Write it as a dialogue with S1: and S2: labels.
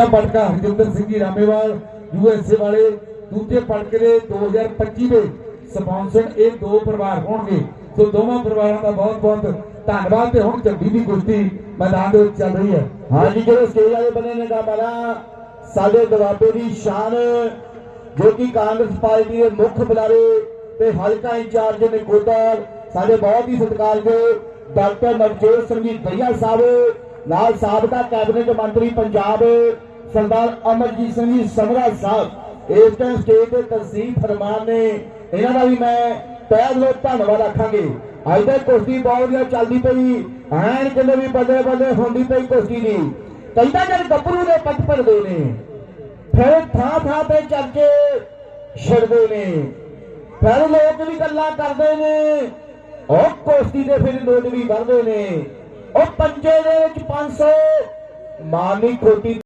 S1: ਪਟਕਾ Harjinder Singh ji Ramewal USA ਵਾਲੇ ਦੂਜੇ ਪਟਕੇ ਦੇ 2025 ਦੇ ਸਪਾਂਸਰ ਇਹ ਦੋ ਪਰਿਵਾਰ ਹੋਣਗੇ। ਸੋ ਦੋਵਾਂ ਪਰਿਵਾਰਾਂ ਦਾ ਬਹੁਤ ਬਹੁਤ ਧੰਨਵਾਦ ਤੇ ਹੁਣ ਝੰਡੀ ਦੀ ਕੁਸ਼ਤੀ ਮੈਦਾਨ ਦੇ ਵਿੱਚ ਚੱਲ ਰਹੀ ਹੈ।
S2: ਹਾਂਜੀ, ਜਿਹੜੇ ਸਟੇਜ ਵਾਲੇ ਬਣੇ ਨੇ ਦਾ ਮਾਰਾ ਸਾਡੇ ਦਵਾਬੇ ਦੀ ਸ਼ਾਨ ਜੋ ਕਿ ਕਾਂਗਰਸ ਪਾਰਟੀ ਦੇ ਮੁੱਖ ਬੁਲਾਰੇ ਤੇ ਹਲਕਾ ਇੰਚਾਰਜ ਨੇ ਕੋਦਰ ਸਾਡੇ ਬਹੁਤ ਹੀ ਸਤਿਕਾਰਯੋਗ ਡਾਕਟਰ ਨਵਜੋਤ ਸਿੰਘ ਜੀ ਦਈਆ ਸਾਹਿਬ, ਨਾਲ ਸਾਬਕਾ ਕੈਬਨਿਟ ਮੰਤਰੀ ਪੰਜਾਬ ਸਰਦਾਰ ਅਮਰਜੀਤ ਸਿੰਘ ਜੀ ਸਮਰਾ ਸਾਹਿਬ, ਇਸ ਟਾਈਮ ਸਟੇਜ ਤੇ ਤਨਸੀਬ ਫਰਮਾਨ ਨੇ, ਇਹਨਾਂ ਦਾ ਵੀ ਮੈਂ ਤਹਿ ਦਿਲੋਂ ਧੰਨਵਾਦ ਆਖਾਂਗੇ ਅੱਜ ਤੱਕ ਕੁਸ਼ਤੀ ਬਹੁਤ ਵਧੀਆ ਚੱਲਦੀ ਪਈ, ਐਨ ਕਹਿੰਦੇ ਵੀ ਬੱਲੇ ਬੱਲੇ ਹੁੰਦੀ ਪਈ ਕੁਸ਼ਤੀ ਦੀ। ਕਹਿੰਦਾ ਜਦ ਗੱਭਰੂ ਦੇ ਪੱਟ ਭਰਦੇ ਨੇ, ਫਿਰ ਥਾਂ ਥਾਂ ਤੇ ਚੱਲ ਕੇ ਛਿੜਦੇ ਨੇ। ਫਿਰ ਲੋਕ ਵੀ ਗੱਲਾਂ ਕਰਦੇ ਨੇ, ਉਹ ਕੁਸ਼ਤੀ ਦੇ ਫਿਰ ਲੋਕ ਵੀ ਵਰਦੇ ਨੇ। ਉਹ ਪੰਜੇ ਦੇ ਵਿੱਚ 500 ਮਾਨੀ ਖੋਟੀ